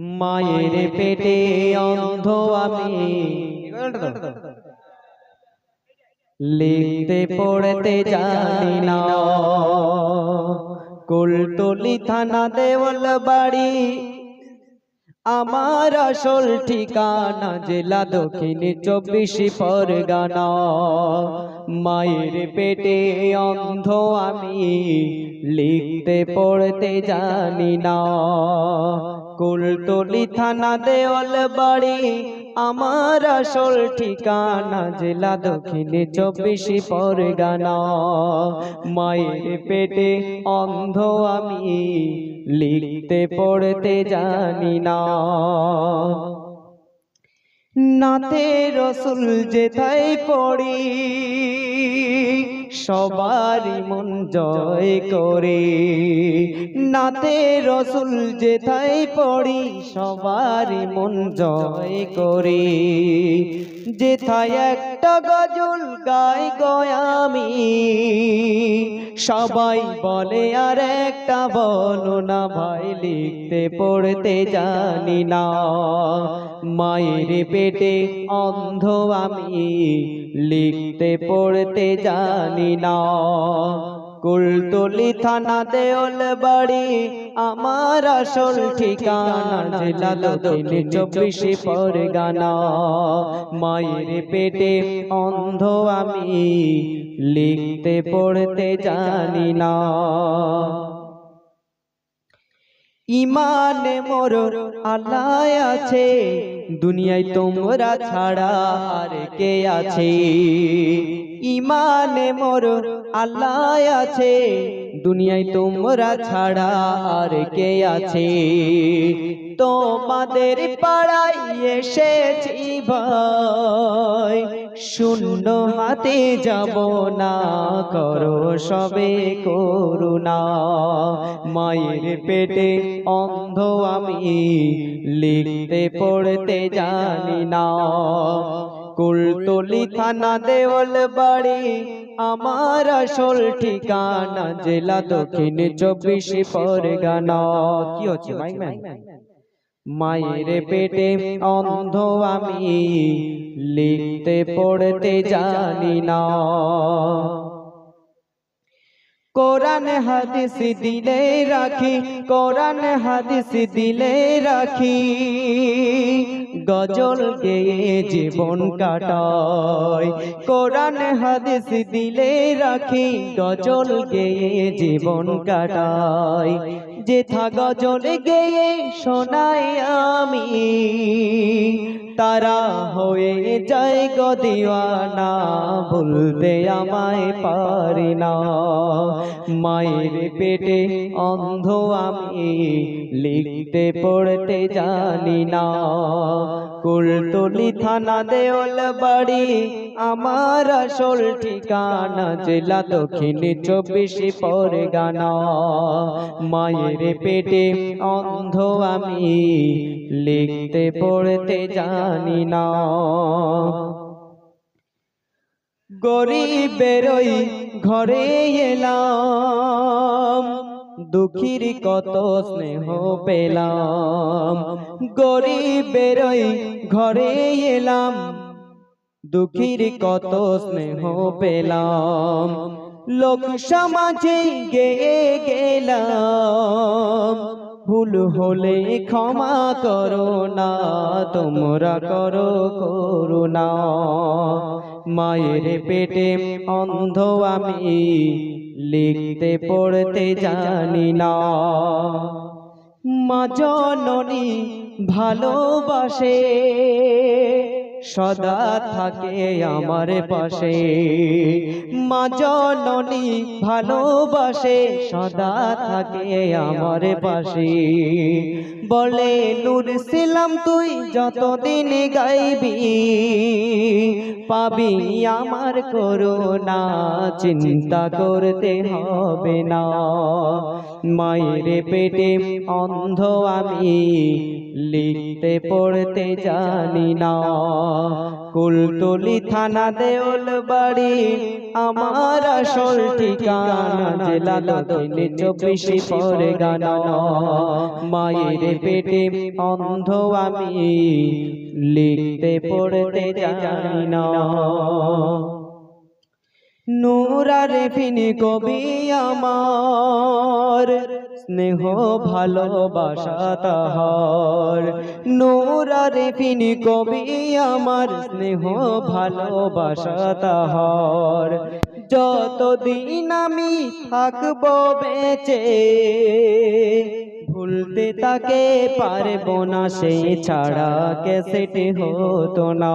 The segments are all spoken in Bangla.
মায়ের পেটে অন্ধ আমি। লিখতে পড়তে জানি না। কুলতলি থানা দেওয়াল বাড়ি। আমার আসল ঠিকানা জেলা দক্ষিণ চব্বিশ পরগনা। মায়ের পেটে অন্ধ আমি। লিখতে পড়তে জানি না। কুলতলি থানা দেওয়াল বাড়ি। আমার আসল ঠিকানা জেলা দক্ষিণে চব্বিশ পরগানা। মায়ের পেটে অন্ধ আমি, লিখতে পড়তে জানি না। নাতে রসুল যেথায় পড়ি সবারই মন জয় করে। নাতে রসুল যেথায় পড়ি সবারই মন জয় করে। যেথায় একটা গজল গাই গয়ামি সবাই বলে, আর একটা বলো না ভাই লিখতে পড়তে জানি না। মায়ের পেটে অন্ধ আমি লিখতে পড়তে জানি না। কুলতলি থানা দেওল বাড়ি, আমার আসল ঠিকানা জেলা দক্ষিণ চব্বিশ পরগনা। মায়ের পেটে অন্ধ আমি, লিখতে পড়তে জানি না। ইমানে মোর আল্লাহ আছে দুনিয়ায় তোমরা ছাড়া আর কে আছে? ইমানে মোর আল্লাহ আছে। দুনিয়ায় তোমরা ছাড়া আর কে আছে? তোমাদের পাড়ায় এসেছি ভাই। শূন্য হাতে যাব না করো সবে করুণা। মায়ের পেটে অন্ধ আমি লিখতে পড়তে জানি না। কুলতলি থানা দেওয়াল বাড়ি, আমার আসল ঠিকানা, জেলা দক্ষিণ চব্বিশ পরগনা। কি হচ্ছে ম্যান? মায়ের পেটে অন্ধ আমি, লিখতে পড়তে জানি না। কোরআন হাদিস দিলে রাখি, কোরআন হাদিস দিলে রাখি। গজল গেয়ে জীবন কাটায়, কোরআন হাদিস দিলে রাখি, গজল গেয়ে জীবন কাটায়। যেথা গজল গেয়ে শোনাই আমি তারা হয়ে যায় গো দিওয়ানা ভুলতে আমায় পারি না। মায়ের পেটে অন্ধ আমি লিখতে পড়তে জানি না। কুলতলি থানা দেওল বাড়ি, আমার আসল ঠিকানা জেলা দক্ষিণ চব্বিশ পরগনা। মায়ের পেটে অন্ধ আমি, লিখতে পড়তে জানি না। গরিবেরই ঘরে এলাম দুঃখীর কত স্নেহ পেলাম। গরিবেরই ঘরে এলাম। দুঃখীর কত স্নেহ পেলাম। লোক সমাজে গেয়ে গেলাম। ভুল হলে ক্ষমা করো না, তোমরা করো করুণা। মায়ের পেটে অন্ধ আমি লিখতে পড়তে জানি না। মা জননী ভালোবাসে। সদা থাকে আমার পাশে। মা জননী ভালোবাসে, সদা থাকে আমার পাশে। বলে, নূর ছিলাম তুই যতদিন গাইবি, পাবি আমার করোনা চিন্তা করতে হবে না। মায়ের পেটে অন্ধ আমি লিখতে পড়তে জানি না। কুলতলি থানা দেওল বাড়ি, আমার আসল ঠিকানা জেলা দক্ষিণ চব্বিশ পরগনা। মায়ের পেটে অন্ধ আমি, লিখতে পড়তে জানি না। নূরার ফিনি কবি আমার স্নেহ ভালোবাসা তাহার। নূরার ফিনি কবি আমার স্নেহ ভালোবাসা তাহার। যতদিন আমি থাকব বেঁচে, ভুলতে তাকে পারব না, সে ছাড়া ক্যাসেটে হতো না।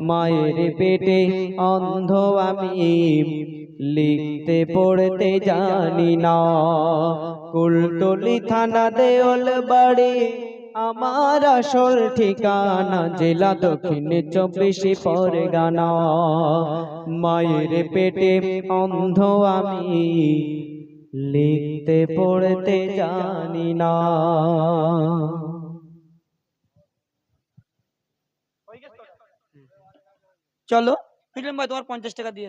মায়ের পেটে অন্ধ আমি লিখতে পড়তে জানি না। কুলতলি থানা দেওল বাড়ি, আমার আসল ঠিকানা জেলা দক্ষিণ চব্বিশ পরগনা। মায়ের পেটে অন্ধ আমি, লিখতে পড়তে জানি না। চলো ভাই, তোমার পঞ্চাশ টাকা দিয়ে।